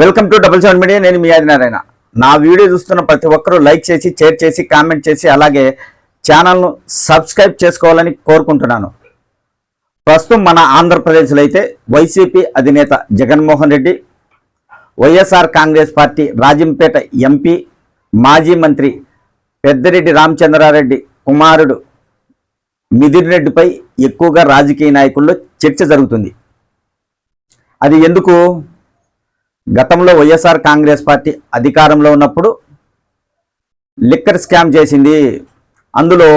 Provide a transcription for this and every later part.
Welcome to double seven media నేను మీ ఆదినారాయణ నా వీడియో చూస్తున్న ప్రతి ఒక్కరూ లైక్ చేసి షేర్ చేసి కామెంట్ చేసి అలాగే ఛానల్ను సబ్స్క్రైబ్ చేసుకోవాలని కోరుకుంటున్నాను. ప్రస్తుతం మన ఆంధ్రప్రదేశ్లో అయితే వైసీపీ అధినేత Jaganmohan Reddy YSR Congress party Rajampet MP మాజీ మంత్రి పెద్దిరెడ్డి రామచంద్రారెడ్డి కుమారుడు మిథున్ రెడ్డిపై ఎక్కువగా రాజకీయ నాయకుల్లో చర్చ జరుగుతుంది. అది ఎందుకు? గతంలో వైఎస్ఆర్ కాంగ్రెస్ పార్టీ అధికారంలో ఉన్నప్పుడు లిక్కర్ స్కామ్ చేసింది. అందులో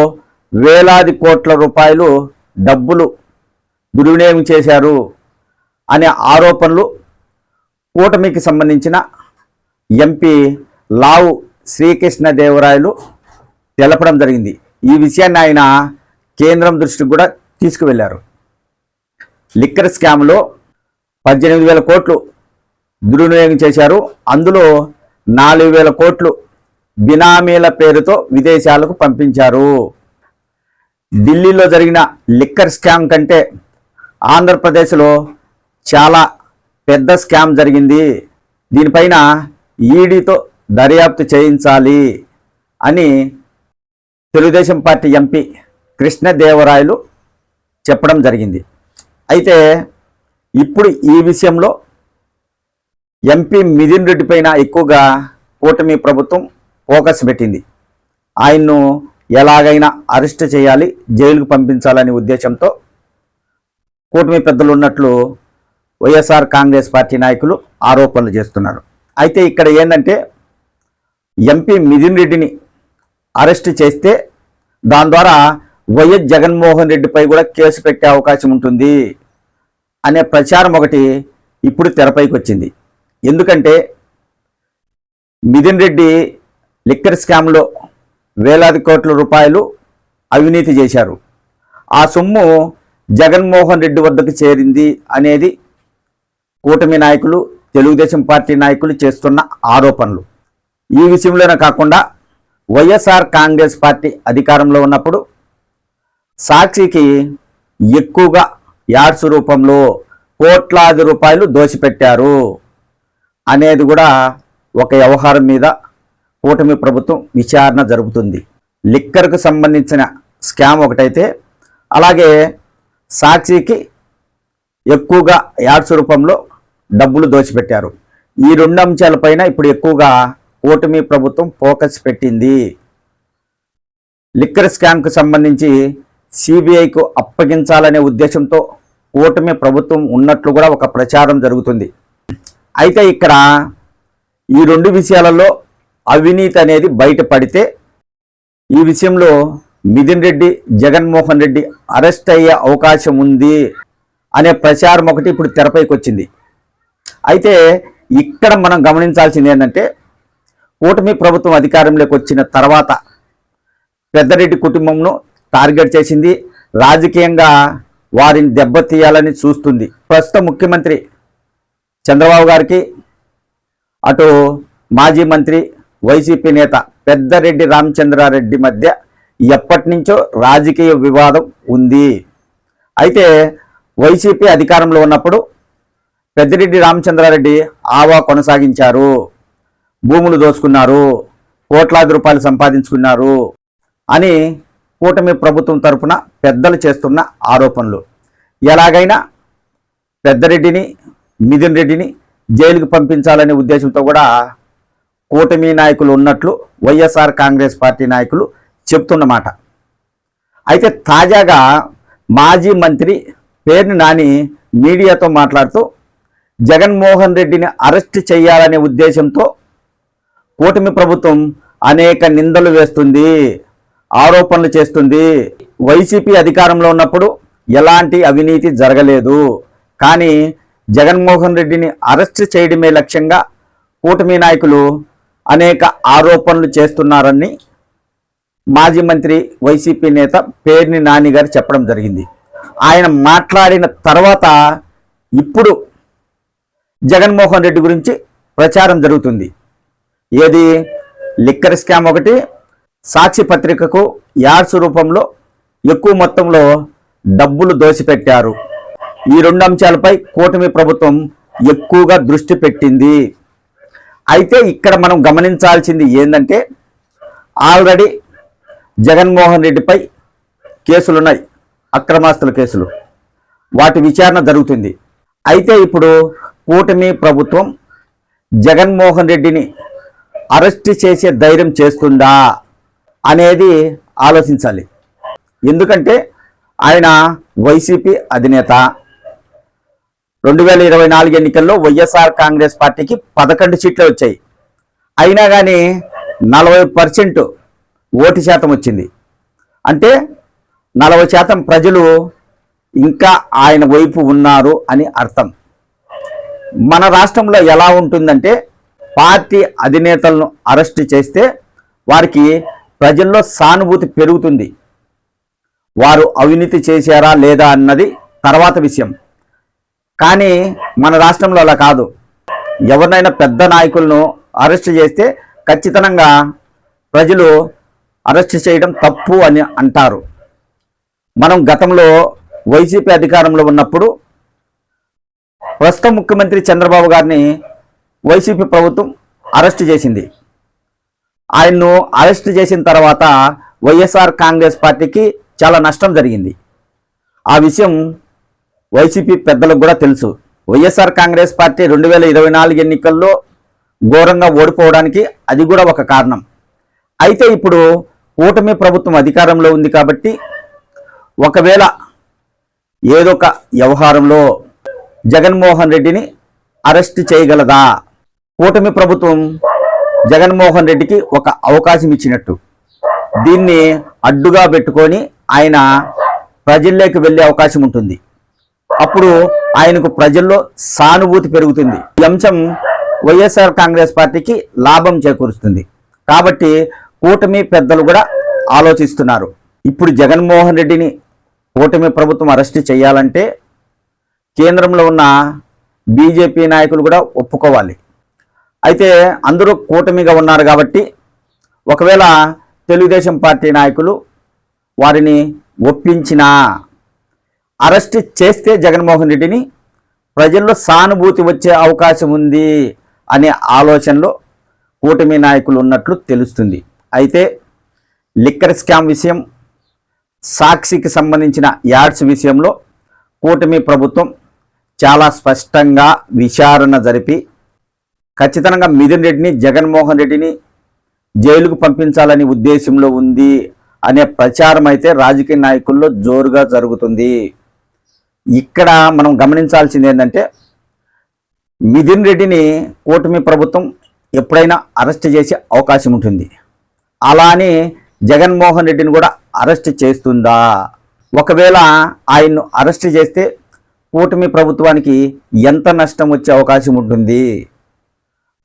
వేలాది కోట్ల రూపాయలు డబ్బులు దుర్వినియోగం చేశారు అనే ఆరోపణలు కూటమికి సంబంధించిన ఎంపీ లావు శ్రీకృష్ణదేవరాయలు తెలపడం జరిగింది. ఈ విషయాన్ని ఆయన కేంద్రం దృష్టికి కూడా తీసుకువెళ్ళారు లిక్కర్ స్కామ్లో పద్దెనిమిది వేల కోట్లు దుర్వినియోగం చేశారు. అందులో నాలుగు వేల కోట్లు బినామీల పేరుతో విదేశాలకు పంపించారు. ఢిల్లీలో జరిగిన లిక్కర్ స్కామ్ కంటే ఆంధ్రప్రదేశ్లో చాలా పెద్ద స్కామ్ జరిగింది. దీనిపైన ఈడీతో దర్యాప్తు చేయించాలి అని తెలుగుదేశం పార్టీ ఎంపీ కృష్ణదేవరాయలు చెప్పడం జరిగింది. అయితే ఇప్పుడు ఈ విషయంలో ఎంపీ మిథున్ రెడ్డి పైన ఎక్కువగా కూటమి ప్రభుత్వం ఫోకస్ పెట్టింది. ఆయన్ను ఎలాగైనా అరెస్ట్ చేయాలి జైలుకు పంపించాలనే ఉద్దేశంతో కూటమి పెద్దలు ఉన్నట్లు వైఎస్ఆర్ కాంగ్రెస్ పార్టీ నాయకులు ఆరోపణలు చేస్తున్నారు. అయితే ఇక్కడ ఏంటంటే ఎంపీ మిథున్ రెడ్డిని అరెస్ట్ చేస్తే దాని ద్వారా వైఎస్ జగన్మోహన్ రెడ్డిపై కూడా కేసు పెట్టే అవకాశం ఉంటుంది అనే ప్రచారం ఒకటి ఇప్పుడు తెరపైకి వచ్చింది. ఎందుకంటే మిథున్ రెడ్డి లిక్కర్ స్కామ్లో వేలాది కోట్ల రూపాయలు అవినీతి చేశారు. ఆ సొమ్ము జగన్మోహన్ రెడ్డి వద్దకు చేరింది అనేది కూటమి నాయకులు తెలుగుదేశం పార్టీ నాయకులు చేస్తున్న ఆరోపణలు. ఈ విషయంలోనే కాకుండా వైఎస్ఆర్ కాంగ్రెస్ పార్టీ అధికారంలో ఉన్నప్పుడు సాక్షికి ఎక్కువగా యాడ్స్ రూపంలో కోట్లాది రూపాయలు దోచిపెట్టారు అనేది కూడా ఒక వ్యవహారం మీద కూటమి ప్రభుత్వం విచారణ జరుపుతుంది. లిక్కర్కు సంబంధించిన స్కామ్ ఒకటైతే అలాగే సాక్షికి ఎక్కువగా యాడ్స్ రూపంలో డబ్బులు దోచిపెట్టారు. ఈ రెండు అంశాలపైన ఇప్పుడు ఎక్కువగా కూటమి ప్రభుత్వం ఫోకస్ పెట్టింది. లిక్కర్ స్కామ్కు సంబంధించి సిబిఐకు అప్పగించాలనే ఉద్దేశంతో కూటమి ప్రభుత్వం ఉన్నట్లు కూడా ఒక ప్రచారం జరుగుతుంది. అయితే ఇక్కడ ఈ రెండు విషయాలలో అవినీతి అనేది బయటపడితే ఈ విషయంలో మిథున్ రెడ్డి జగన్మోహన్ రెడ్డి అరెస్ట్ అయ్యే అవకాశం ఉంది అనే ప్రచారం ఒకటి ఇప్పుడు తెరపైకి వచ్చింది. అయితే ఇక్కడ మనం గమనించాల్సింది ఏంటంటే కూటమి ప్రభుత్వం అధికారంలోకి వచ్చిన తర్వాత పెద్దరెడ్డి కుటుంబంను టార్గెట్ చేసింది. రాజకీయంగా వారిని దెబ్బతీయాలని చూస్తుంది. ప్రస్తుత ముఖ్యమంత్రి చంద్రబాబు గారికి అటు మాజీ మంత్రి వైసీపీ నేత పెద్దరెడ్డి రామచంద్రారెడ్డి మధ్య ఎప్పటి నుంచో రాజకీయ వివాదం ఉంది. అయితే వైసీపీ అధికారంలో ఉన్నప్పుడు పెద్దిరెడ్డి రామచంద్రారెడ్డి ఆవా కొనసాగించారు. భూములు దోచుకున్నారు. కోట్లాది రూపాయలు సంపాదించుకున్నారు అని కూటమి ప్రభుత్వం తరపున పెద్దలు చేస్తున్న ఆరోపణలు. ఎలాగైనా పెద్దరెడ్డిని మిథున్ రెడ్డిని జైలుకు పంపించాలనే ఉద్దేశంతో కూడా కూటమి నాయకులు ఉన్నట్లు వైఎస్ఆర్ కాంగ్రెస్ పార్టీ నాయకులు చెప్తున్నమాట అయితే తాజాగా మాజీ మంత్రి పేర్ని నాని మీడియాతో మాట్లాడుతూ జగన్మోహన్ రెడ్డిని అరెస్ట్ చేయాలనే ఉద్దేశంతో కూటమి ప్రభుత్వం అనేక నిందలు వేస్తుంది ఆరోపణలు చేస్తుంది. వైసీపీ అధికారంలో ఉన్నప్పుడు ఎలాంటి అవినీతి జరగలేదు. కానీ జగన్మోహన్ రెడ్డిని అరెస్ట్ చేయడమే లక్ష్యంగా కూటమి నాయకులు అనేక ఆరోపణలు చేస్తున్నారని మాజీ మంత్రి వైసీపీ నేత పేర్ని నాని గారు చెప్పడం జరిగింది. ఆయన మాట్లాడిన తర్వాత ఇప్పుడు జగన్మోహన్ రెడ్డి గురించి ప్రచారం జరుగుతుంది. ఏది? లిక్కర్ స్కామ్ ఒకటి సాక్షి పత్రికకు యాడ్స్ రూపంలో ఎక్కువ మొత్తంలో డబ్బులు దోసిపెట్టారు ఈ రెండు అంశాలపై కూటమి ప్రభుత్వం ఎక్కువగా దృష్టి పెట్టింది. అయితే ఇక్కడ మనం గమనించాల్సింది ఏంటంటే ఆల్రెడీ జగన్మోహన్ రెడ్డిపై కేసులున్నాయి అక్రమాస్తుల కేసులు. వాటి విచారణ జరుగుతుంది. అయితే ఇప్పుడు కూటమి ప్రభుత్వం జగన్మోహన్ రెడ్డిని అరెస్ట్ చేసే ధైర్యం చేస్తుందా అనేది ఆలోచించాలి. ఎందుకంటే ఆయన వైసీపీ అధినేత రెండు వేల ఇరవై నాలుగు ఎన్నికల్లో వైఎస్ఆర్ కాంగ్రెస్ పార్టీకి పదకొండు సీట్లు వచ్చాయి. అయినా కానీ నలభై పర్సెంట్ ఓటు శాతం వచ్చింది. అంటే నలభై శాతం ప్రజలు ఇంకా ఆయన వైపు ఉన్నారు అని అర్థం. మన రాష్ట్రంలో ఎలా ఉంటుందంటే పార్టీ అధినేతలను అరెస్ట్ చేస్తే వారికి ప్రజల్లో సానుభూతి పెరుగుతుంది. వారు అవినీతి చేశారా లేదా అన్నది తర్వాత విషయం. కానీ మన రాష్ట్రంలో అలా కాదు. ఎవరినైనా పెద్ద నాయకులను అరెస్ట్ చేస్తే ఖచ్చితంగా ప్రజలు అరెస్ట్ చేయడం తప్పు అని అంటారు. మనం గతంలో వైసీపీ అధికారంలో ఉన్నప్పుడు ప్రస్తుత ముఖ్యమంత్రి చంద్రబాబు గారిని వైసీపీ ప్రభుత్వం అరెస్ట్ చేసింది. ఆయన్ను అరెస్ట్ చేసిన తర్వాత వైఎస్ఆర్ కాంగ్రెస్ పార్టీకి చాలా నష్టం జరిగింది. ఆ విషయం వైసీపీ పెద్దలకు కూడా తెలుసు. వైఎస్ఆర్ కాంగ్రెస్ పార్టీ రెండు వేల ఇరవై నాలుగు ఎన్నికల్లో ఘోరంగా ఓడిపోవడానికి అది కూడా ఒక కారణం. అయితే ఇప్పుడు కూటమి ప్రభుత్వం అధికారంలో ఉంది కాబట్టి ఒకవేళ ఏదో ఒక వ్యవహారంలో జగన్మోహన్ రెడ్డిని అరెస్ట్ చేయగలదా? కూటమి ప్రభుత్వం జగన్మోహన్ రెడ్డికి ఒక అవకాశం ఇచ్చినట్టు. దీన్ని అడ్డుగా పెట్టుకొని ఆయన ప్రజల్లోకి వెళ్ళే అవకాశం ఉంటుంది. అప్పుడు ఆయనకు ప్రజల్లో సానుభూతి పెరుగుతుంది. ఈ అంశం వైఎస్ఆర్ కాంగ్రెస్ పార్టీకి లాభం చేకూరుస్తుంది. కాబట్టి కూటమి పెద్దలు కూడా ఆలోచిస్తున్నారు. ఇప్పుడు జగన్మోహన్ రెడ్డిని కూటమి ప్రభుత్వం అరెస్ట్ చేయాలంటే కేంద్రంలో ఉన్న బీజేపీ నాయకులు కూడా ఒప్పుకోవాలి. అయితే అందరూ కూటమిగా ఉన్నారు కాబట్టి ఒకవేళ తెలుగుదేశం పార్టీ నాయకులు వారిని ఒప్పించినా అరెస్ట్ చేస్తే జగన్మోహన్ రెడ్డిని ప్రజల్లో సానుభూతి వచ్చే అవకాశం ఉంది అనే ఆలోచనలో కూటమి నాయకులు ఉన్నట్లు తెలుస్తుంది. అయితే లిక్కర్ స్కామ్ విషయం సాక్షికి సంబంధించిన యాడ్స్ విషయంలో కూటమి ప్రభుత్వం చాలా స్పష్టంగా విచారణ జరిపి ఖచ్చితంగా మిథున్ రెడ్డిని జగన్మోహన్ రెడ్డిని జైలుకు పంపించాలని ఉద్దేశంలో ఉంది అనే ప్రచారం అయితే రాజకీయ నాయకుల్లో జోరుగా జరుగుతుంది. ఇక్కడ మనం గమనించాల్సింది ఏంటంటే మిథున్ రెడ్డిని కూటమి ప్రభుత్వం ఎప్పుడైనా అరెస్ట్ చేసే అవకాశం ఉంటుంది. అలానే జగన్మోహన్ రెడ్డిని కూడా అరెస్ట్ చేస్తుందా? ఒకవేళ ఆయన్ను అరెస్ట్ చేస్తే కూటమి ప్రభుత్వానికి ఎంత నష్టం వచ్చే అవకాశం ఉంటుంది?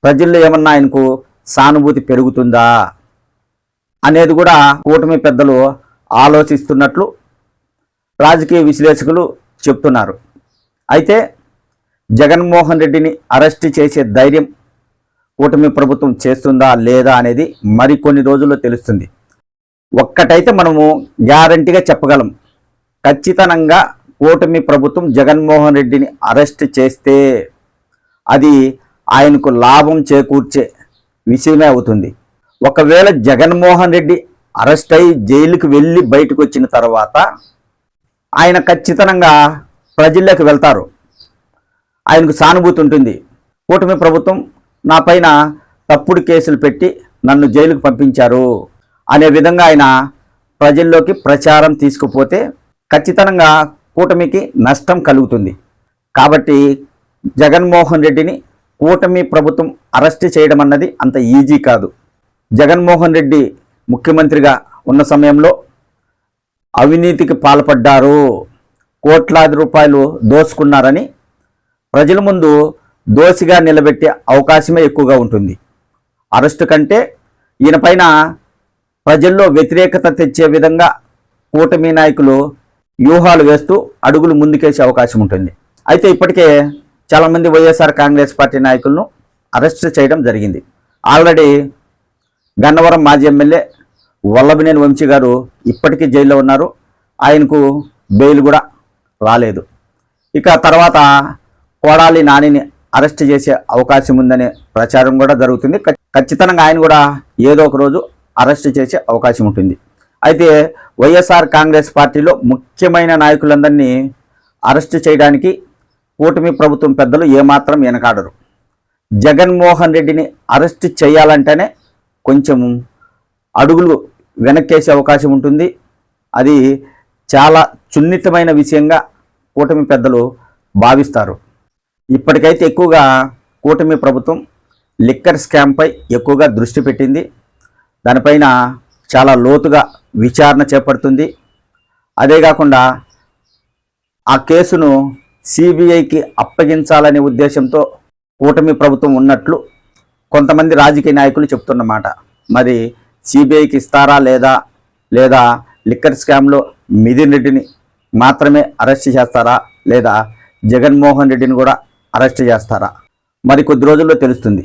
ప్రజల్లో ఏమన్నా ఆయనకు సానుభూతి పెరుగుతుందా? అనేది కూడా కూటమి పెద్దలు ఆలోచిస్తున్నట్లు రాజకీయ విశ్లేషకులు చెప్తున్నారు. అయితే జగన్మోహన్ రెడ్డిని అరెస్ట్ చేసే ధైర్యం కూటమి ప్రభుత్వం చేస్తుందా లేదా అనేది మరికొన్ని రోజుల్లో తెలుస్తుంది. ఒక్కటైతే మనము గ్యారంటీగా చెప్పగలం. ఖచ్చితంగా కూటమి ప్రభుత్వం జగన్మోహన్ రెడ్డిని అరెస్ట్ చేస్తే అది ఆయనకు లాభం చేకూర్చే విషయమే అవుతుంది. ఒకవేళ జగన్మోహన్ రెడ్డి అరెస్ట్ అయి జైలుకి వెళ్ళి బయటకు వచ్చిన తర్వాత ఆయన ఖచ్చితంగా ప్రజల్లోకి వెళ్తారు. ఆయనకు సానుభూతి ఉంటుంది. కూటమి ప్రభుత్వం నా పైన తప్పుడు కేసులు పెట్టి నన్ను జైలుకు పంపించారు అనే విధంగా ఆయన ప్రజల్లోకి ప్రచారం తీసుకుపోతే ఖచ్చితంగా కూటమికి నష్టం కలుగుతుంది. కాబట్టి జగన్మోహన్ రెడ్డిని కూటమి ప్రభుత్వం అరెస్ట్ చేయడం అన్నది అంత ఈజీ కాదు. జగన్మోహన్ రెడ్డి ముఖ్యమంత్రిగా ఉన్న సమయంలో అవినీతికి పాల్పడ్డారు. కోట్లాది రూపాయలు దోసుకున్నారని ప్రజల ముందు దోషిగా నిలబెట్టే అవకాశమే ఎక్కువగా ఉంటుంది. అరెస్టు కంటే ఈయనపైన ప్రజల్లో వ్యతిరేకత తెచ్చే విధంగా కూటమి నాయకులు వ్యూహాలు వేస్తూ అడుగులు ముందుకేసే అవకాశం ఉంటుంది. అయితే ఇప్పటికే చాలామంది వైఎస్ఆర్ కాంగ్రెస్ పార్టీ నాయకులను అరెస్ట్ చేయడం జరిగింది. ఆల్రెడీ గన్నవరం మాజీ ఎమ్మెల్యే వల్లభనేని వంశీ గారు ఇప్పటికీ జైల్లో ఉన్నారు. ఆయనకు బెయిల్ కూడా రాలేదు. ఇక తర్వాత కోడాలి నానిని అరెస్ట్ చేసే అవకాశం ఉందనే ప్రచారం కూడా జరుగుతుంది. ఖచ్చితంగా ఆయన కూడా ఏదో ఒక రోజు అరెస్ట్ చేసే అవకాశం ఉంటుంది. అయితే వైఎస్ఆర్ కాంగ్రెస్ పార్టీలో ముఖ్యమైన నాయకులందరినీ అరెస్ట్ చేయడానికి కూటమి ప్రభుత్వం పెద్దలు ఏమాత్రం వెనకాడరు. జగన్మోహన్ రెడ్డిని అరెస్ట్ చేయాలంటేనే కొంచెం అడుగులు వెనక్కేసే అవకాశం ఉంటుంది. అది చాలా సున్నితమైన విషయంగా కూటమి పెద్దలు భావిస్తారు. ఇప్పటికైతే ఎక్కువగా కూటమి ప్రభుత్వం లిక్కర్ స్కామ్పై ఎక్కువగా దృష్టి పెట్టింది. దానిపైన చాలా లోతుగా విచారణ చేపడుతుంది. అదే కాకుండా ఆ కేసును సిబిఐకి అప్పగించాలనే ఉద్దేశంతో కూటమి ప్రభుత్వం ఉన్నట్లు కొంతమంది రాజకీయ నాయకులు చెప్తున్నమాట. మరి సిబిఐకి ఇస్తారా లేదా? లేదా లిక్కర్ స్కామ్లో మిథున్ రెడ్డిని మాత్రమే అరెస్ట్ చేస్తారా? లేదా జగన్మోహన్ రెడ్డిని కూడా అరెస్ట్ చేస్తారా? మరి కొద్ది రోజుల్లో తెలుస్తుంది.